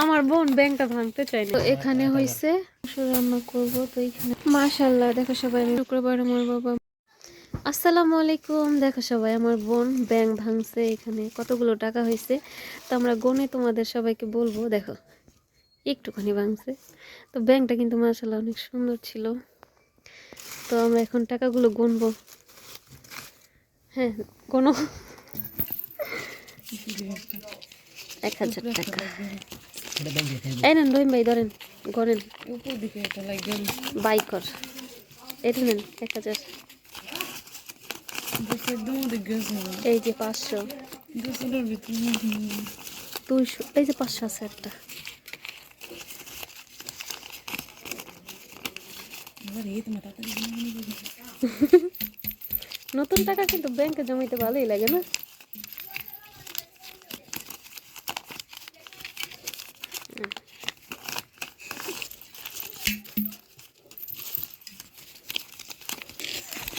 আমার বোন ব্যাংকটা ভাঙতে চাই না। তো এখানে হইছে রান্না করব, তো এখানে মাশাআল্লাহ, দেখো সবাই শুক্রবার আমার বাবা আসসালামু আলাইকুম, দেখো সবাই, আমার বোন ব্যাংক ভাঙছে, এখানে কতগুলো টাকা হয়েছে তো আমরা গনে তোমাদের সবাইকে বলব, দেখো, একটুখানি ভাঙছে। তো ব্যাংকটা কিন্তু মাশাআল্লাহ অনেক সুন্দর ছিল। তো আমরা এখন টাকাগুলো গুনবো। হ্যাঁ কোনো এক হাজার টাকা। এটা এই যে পাঁচশো। দুইশো, এই যে পাঁচশো আছে একটা। নতুন টাকা কিন্তু ব্যাংকে জমাইতে ভালোই লাগে না?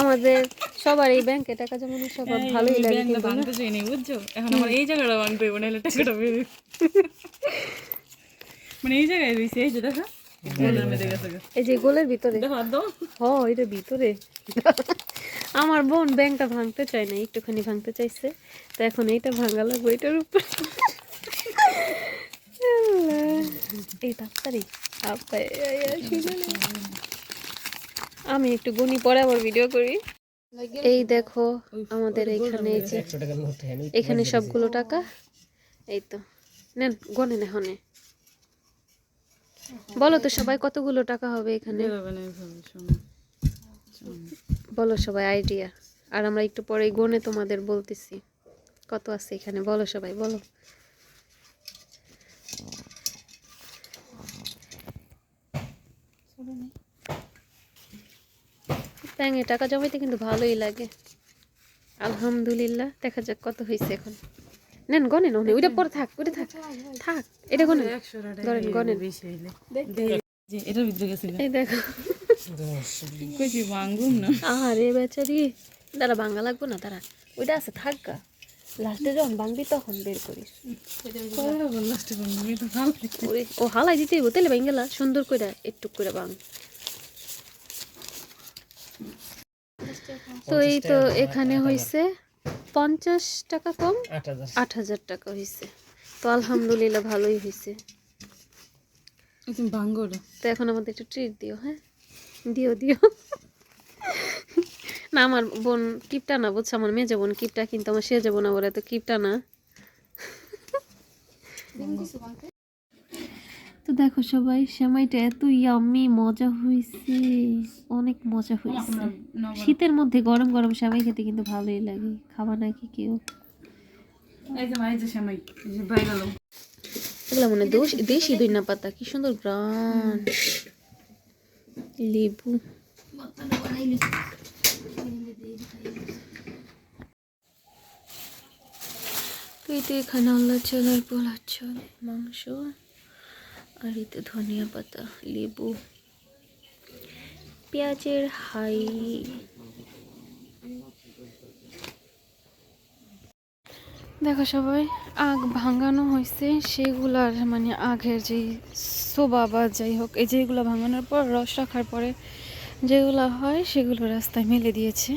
আমাদের সবার এই ব্যাংকে টাকা জমানো সবার ভালোই লাগে কিন্তু? ভাঙতে চাই নি বুঝছ? এখন আমার এই জায়গাটা ভাঙতে হবে নাহলে টাকাটা বের মানে এই জায়গায় দিয়েছে এই যে দেখা। এই যে গোলের ভিতরে। হ এটা ভিতরে। আমার বোন ব্যাংকটা ভাঙতে চায় না একটুখানি ভাঙতে চাইছে। তো এখন এইটা ভাঙা লাগবে এটার উপর। আমি একটু গনি পরে আবার ভিডিও করি। এই দেখো, আমাদের এখানে এখানে সবগুলো টাকা। এই তো, নেন, গনে না, হনে। বলো তো সবাই কতগুলো টাকা হবে এখানে। বলো সবাই আইডিয়া আর আমরা একটু পরে গনে তোমাদের বলতেছি। কত আছে এখানে? বলো সবাই, বলো। ব্যাঙে টাকা জমাইতে কিন্তু ভালোই লাগে। আলহামদুলিল্লাহ দেখা যাক কত হয়েছে এখন। নেন গনে না ওইটা পরে থাক ওইটা থাক থাক এটা গনেন। বেশি হইলে। দেখি। যে এটার ভিতরে গেছে এই দেখো। কইছি ভাঙুম না? আরে বেচারি দাঁড়া ভাঙা লাগবো না তারা ওইটা আছে থাকা লাস্টে যখন ভাঙবি তখন বের করিস। ও হালাই দিতে হইব তাহলে ভাঙ সুন্দর করে একটু করে ভাঙ তো এই তো এখানে হইছে পঞ্চাশ টাকা কম আট হাজার। টাকা হইছে। তো আলহামদুলিল্লাহ ভালোই হয়েছে তুমি তো এখন আমাদের একটু ট্রিট দিও হ্যাঁ? দিও দিও। না আমার বোন কিপটা না বুঝছ? আমার মেয়ে বোন কিপটা কিন্তু আমার সে যাব না বলে তো কিপটা না। তো দেখো সবাই সেমাইটা এত ইয়াম্মি মজা হয়েছে অনেক মজা হয়েছে শীতের মধ্যে গরম গরম সেমাই খেতে কিন্তু ভালোই লাগে। খাওয়া নাকি কেউ? এগুলো মানে দোষ দেশি দইনা পাতা কি সুন্দর গ্রান। লেবু। তো এই এখানে আল্লাহ চাল আর পোলার চাল মাংস আর এতে ধনিয়া পাতা, লেবু, পেঁয়াজের হাই। দেখো সবাই, আগ ভাঙানো হয়েছে সেগুলার মানে আগের যে সোবা বা যাই হোক, এই যেগুলো ভাঙানোর পর রস রাখার পরে যেগুলো হয় সেগুলো রাস্তায় মেলে দিয়েছে।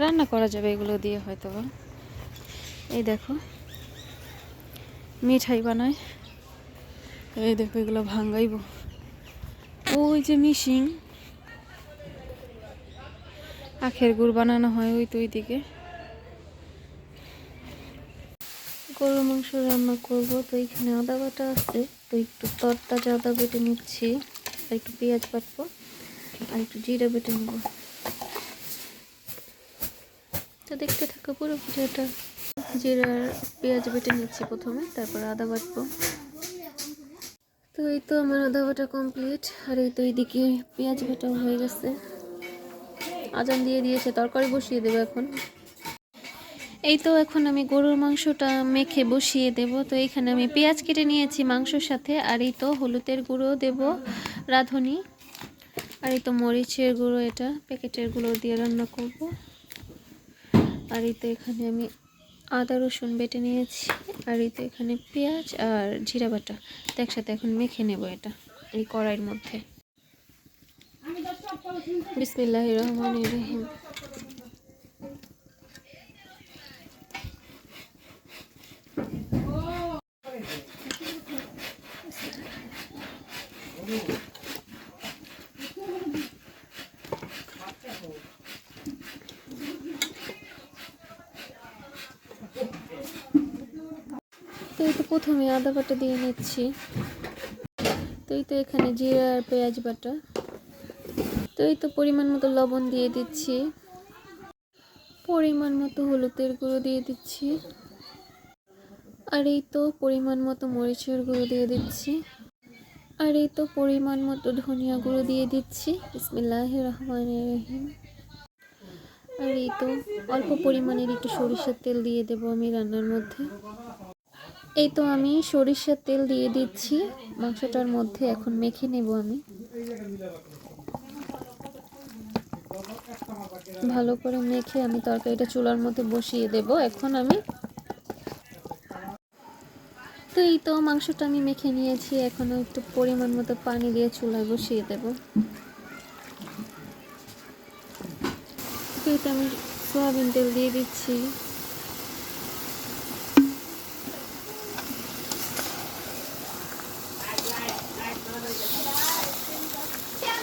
রান্না করা যাবে এগুলো দিয়ে হয়তো বা এই দেখো, মিঠাই বানায়। এই দেখো, এগুলো ভাঙাইব। ওই যে মিশিং। আখের গুড় বানানো হয় ওই তো ওইদিকে। গরুর মাংস রান্না করব, তো এখানে আদা বাটা আছে। তো একটু তরতাজা আদা বেটে নিচ্ছি, আর একটু পেঁয়াজ বাটবো, আর একটু জিরা বেটে নেব। তো দেখতে থাকো পুরো ভিডিওটা। জিরার পেঁয়াজ বেটে নিচ্ছি প্রথমে, তারপর আদা বাটবো। তো এই তো আমার আদা বাটা কমপ্লিট আর এই তো এইদিকে পেঁয়াজ বাটাও হয়ে গেছে। আজান দিয়ে দিয়েছে তরকারি বসিয়ে দেবো এখন। এই তো এখন আমি গরুর মাংসটা মেখে বসিয়ে দেব। তো এখানে আমি পেঁয়াজ কেটে নিয়েছি মাংসর সাথে, আর এই তো হলুদের গুঁড়ো দেব রাঁধুনি। আর এই তো মরিচের গুঁড়ো এটা, প্যাকেটের গুঁড়ো দিয়ে রান্না করব। আর এই তো এখানে আমি আদা, রসুন বেটে নিয়েছি। আর এই তো এখানে পেঁয়াজ আর জিরা বাটা। তো একসাথে এখন মেখে নেব এটা, এই কড়াইয়ের মধ্যে। বিসমিল্লাহ রহমান রহিম। প্রথমে আদা বাটা দিয়ে নিচ্ছি। তো এই তো এখানে জিরা আর পেঁয়াজ বাটা। তো এই তো পরিমাণ মতো লবণ দিয়ে দিচ্ছি। পরিমাণ মতো হলুদের গুঁড়ো দিয়ে দিচ্ছি। আর এই তো পরিমাণ মতো মরিচের গুঁড়ো দিয়ে দিচ্ছি। আর এই তো পরিমাণ মতো ধনিয়া গুঁড়ো দিয়ে দিচ্ছি। বিসমিল্লাহ রহমান রহিম। আর এই তো অল্প পরিমাণের একটু সরিষার তেল দিয়ে দেবো আমি রান্নার মধ্যে। এই তো আমি সরিষার তেল দিয়ে দিচ্ছি। মাংসটার মধ্যে এখন মেখে নেব আমি। ভালো করে মেখে আমি তরকারিটা চুলার মধ্যে বসিয়ে দেব। এখন আমি তো এই তো মাংসটা আমি মেখে নিয়েছি। এখন একটু পরিমাণ মতো পানি দিয়ে চুলায় বসিয়ে দেব। তো তো আমি সয়াবিন তেল দিয়ে দিচ্ছি।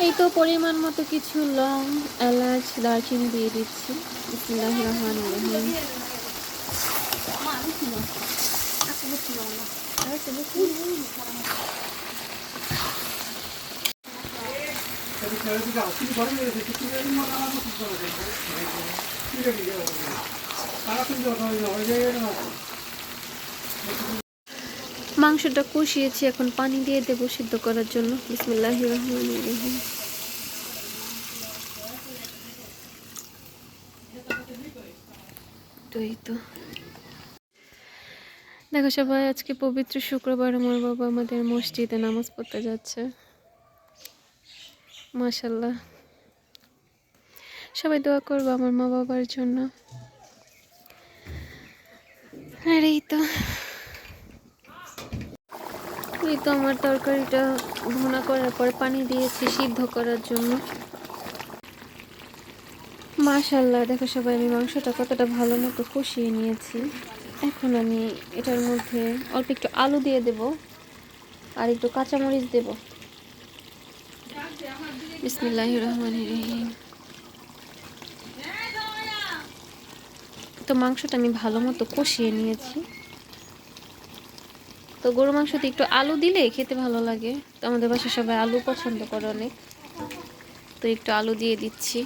এই তো পরিমাণ মতো কিছু লং এলাচ দারচিনি দিয়ে দিচ্ছি। মাংসটা কষিয়েছি, এখন পানি দিয়ে দেবো সিদ্ধ করার জন্য। বিসমিল্লাহ রহমান রহিম। দেখো সবাই, আজকে পবিত্র শুক্রবার, আমার বাবা আমাদের মসজিদে নামাজ পড়তে যাচ্ছে। মাশাল্লাহ সবাই দোয়া করব আমার মা বাবার জন্য। আর এই তো। এই তো আমার তরকারিটা ভুনা করার পর পানি দিয়েছি সিদ্ধ করার জন্য। মাশাল্লাহ দেখো সবাই, আমি মাংসটা কতটা ভালো মতো কষিয়ে নিয়েছি। এখন আমি এটার মধ্যে অল্প একটু আলু দিয়ে দেব আর একটু কাঁচামরিচ দেব। বিসমিল্লাহ রহমান রহিম। তো মাংসটা আমি ভালো মতো কষিয়ে নিয়েছি। তো গরু মাংসতে একটু আলু দিলে খেতে ভালো লাগে। তো আমাদের বাসায় সবাই আলু পছন্দ করে অনেক। তো একটু আলু দিয়ে দিচ্ছি।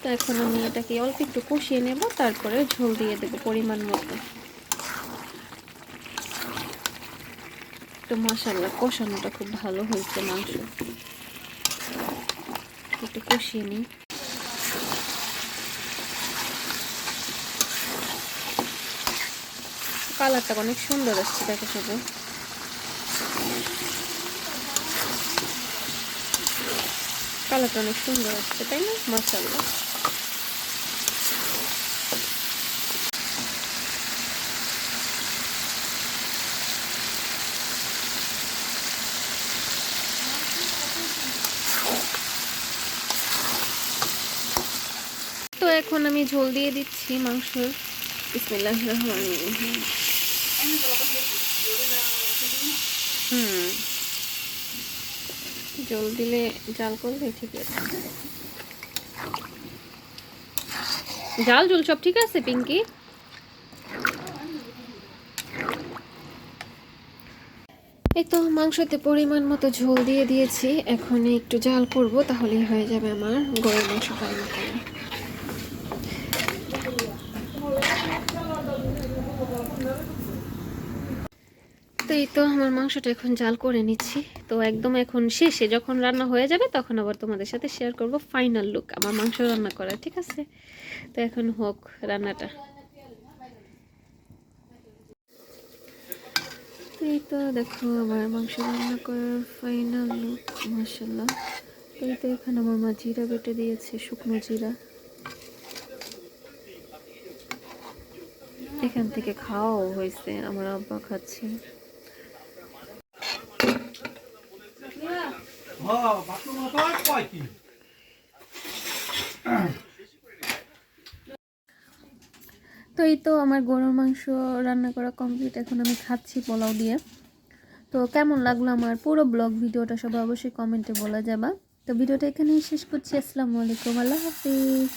তো এখন আমি এটাকে অল্প একটু কষিয়ে নেব, তারপরে ঝোল দিয়ে দেবো পরিমাণ মতো। একটু মশাল্লা কষানোটা খুব ভালো হয়েছে মাংস। একটু কষিয়ে নিই। কালারটা অনেক সুন্দর আসছে, দেখো শুধু। কালারটা অনেক সুন্দর আসছে, তাই না? মাসাল্লাহ তো এখন আমি ঝোল দিয়ে দিচ্ছি মাংসর। বিসমিল্লাহ রহমান রহিম। জল দিলে জাল করলে ঠিক আছে। জাল জল সব ঠিক আছে, পিঙ্কি? এই তো মাংসতে পরিমাণ মতো ঝোল দিয়ে দিয়েছি। এখন একটু জাল করব, তাহলেই হয়ে যাবে আমার গরম মাংস রান্না এই তো আমার মাংসটা এখন জাল করে নিচ্ছি। তো একদম এখন শেষে যখন রান্না হয়ে যাবে তখন আবার তোমাদের সাথে শেয়ার করব ফাইনাল লুক আমার মাংস রান্না করা ঠিক আছে? তো এখন হোক রান্নাটা। এই তো দেখো আমার মাংস রান্না করার ফাইনাল লুক মাসাল্লাহ তো এই তো এখানে আমার মা জিরা বেটে দিয়েছে, শুকনো জিরা। এখান থেকে খাওয়াও হয়েছে, আমার আব্বা খাচ্ছে হ্যাঁ বাথরুম কয় কয় কি তো এই তো আমার গরুর মাংস রান্না করা কমপ্লিট এখন আমি খাচ্ছি পোলাও দিয়ে। তো কেমন লাগল আমার পুরো ব্লগ ভিডিওটা সবাই অবশ্যই কমেন্টে বলা যাবা। তো ভিডিওটা এখানেই শেষ করছি। আসসালামু আলাইকুম। আল্লাহ হাফিজ।